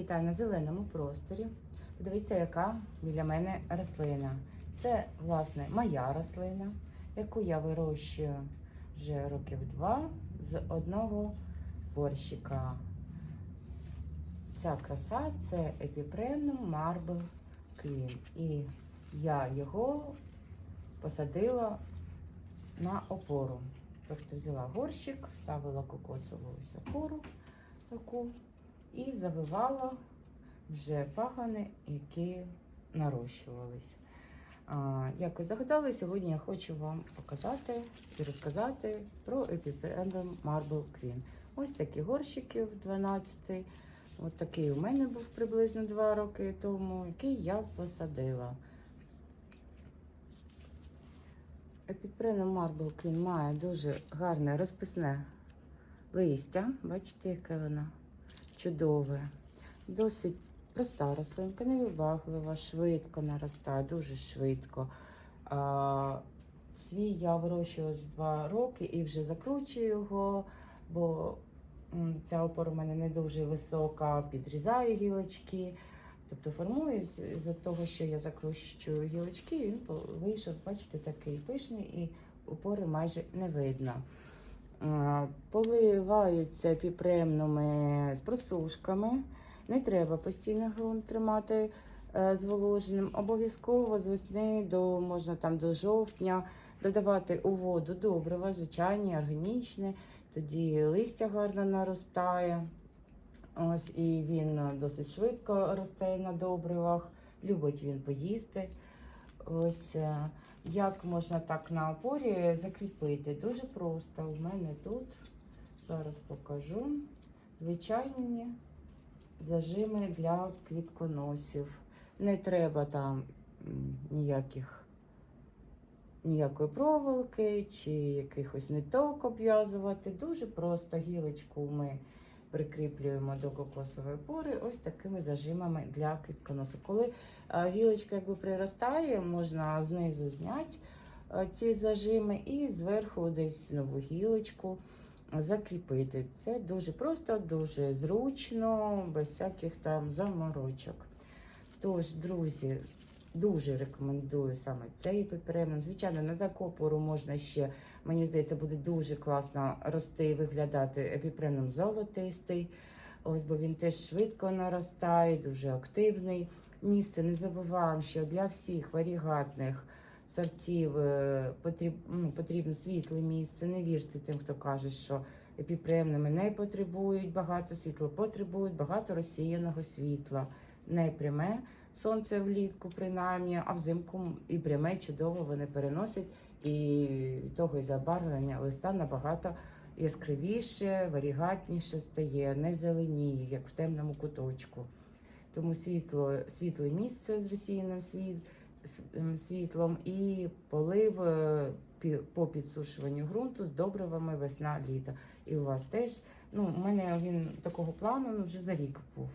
Вітаю на зеленому просторі. Подивіться, яка біля мене рослина. Це, власне, моя рослина, яку я вирощую вже років два з одного борщика. Ця краса це епіпренум Marble Queen. І я його посадила на опору. Тобто взяла горщик, ставила кокосову опору таку і завивала вже пагани, які нарощувались. А, як ви загадали, сьогодні я хочу вам показати і розказати про епіпендум Marble Queen. Ось такі горщики в 12. От такий у мене був приблизно 2 роки тому, який я посадила. Епіпреном Marble Queen має дуже гарне розписне листя. Бачите, яке воно чудове. Досить проста рослинка, невибаглива, швидко наростає, дуже швидко. А, свій я вирощую з 2 роки і вже закручую його, бо ця опора у мене не дуже висока, підрізаю гілочки. Тобто формую з-за того, що я закручую гілочки, він вийшов, бачите, такий пишний і опори майже не видно. Поливаються епіпремними з просушками. Не треба постійно ґрунт тримати е, зволоженим. Обов'язково з весни до можна там до жовтня додавати у воду добрива, звичайні, органічні. Тоді листя гарно наростає. Ось і він досить швидко росте на добривах. Любить він поїсти. Ось е, як можна так на опорі закріпити? Дуже просто. У мене тут зараз покажу звичайні зажими для квітконосів. Не треба там ніяких ніякої проволоки чи якихось ниток обв'язувати. Дуже просто гілочку ми прикріплюємо до кокосової пори ось такими зажимами для квітконосу. Коли е, гілочка якби приростає, можна знизу зняти е, ці зажими і зверху десь нову гілочку закріпити. Це дуже просто, дуже зручно, без всяких там заморочок. Тож, друзі, дуже рекомендую саме цей пеперемон. Звичайно, на таку пору можна ще, мені здається, буде дуже класно рости і виглядати епіпремном золотистий. Ось, бо він теж швидко наростає, дуже активний. Місце не забуваємо, що для всіх варігатних сортів е, потріб, ну, потрібно світле місце. Не вірте тим, хто каже, що епіпремними не потребують багато світла, потребують багато розсіяного світла. Не пряме сонце влітку, принаймні, а взимку і пряме чудово вони переносять. І того і забарвлення листа набагато яскравіше, варігатніше стає, не зеленіє, як в темному куточку. Тому світло, світле місце з розсіяним світ, світлом і полив е, по підсушуванню ґрунту з добривами весна літо. І у вас теж, ну, у мене він такого плану ну, вже за рік був.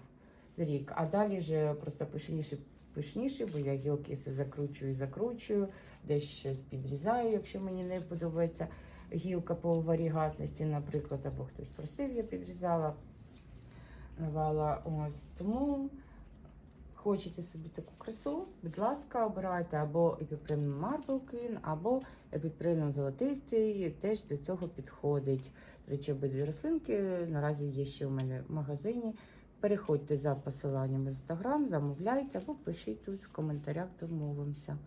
Рік. А далі вже просто пишніше, пишніше, бо я гілки все закручую і закручую, десь щось підрізаю, якщо мені не подобається гілка по варігатності, наприклад, або хтось просив, я підрізала, навала. Ось тому хочете собі таку красу, будь ласка, обирайте або епіпремном Marble Queen, або епіпремном золотистий, теж до цього підходить. До речі, обидві рослинки наразі є ще у мене в магазині. Переходьте за посиланням в інстаграм, замовляйте або пишіть тут в коментарях, домовимося.